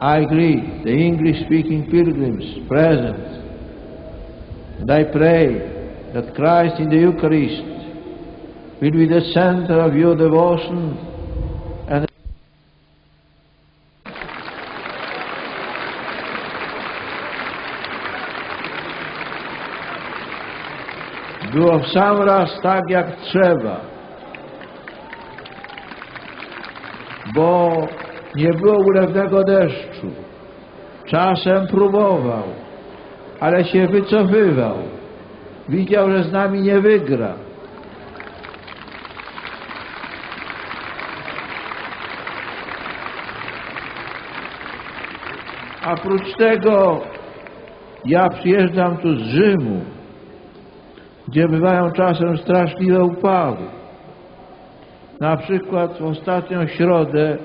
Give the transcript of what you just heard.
I greet the English-speaking pilgrims present, and I pray that Christ in the Eucharist will be the center of your devotion and było w sam raz tak jak trzeba, bo nie było ulewnego deszczu. Czasem próbował, ale się wycofywał. Widział, że z nami nie wygra. A prócz tego ja przyjeżdżam tu z Rzymu, gdzie bywają czasem straszliwe upały. Na przykład w ostatnią środę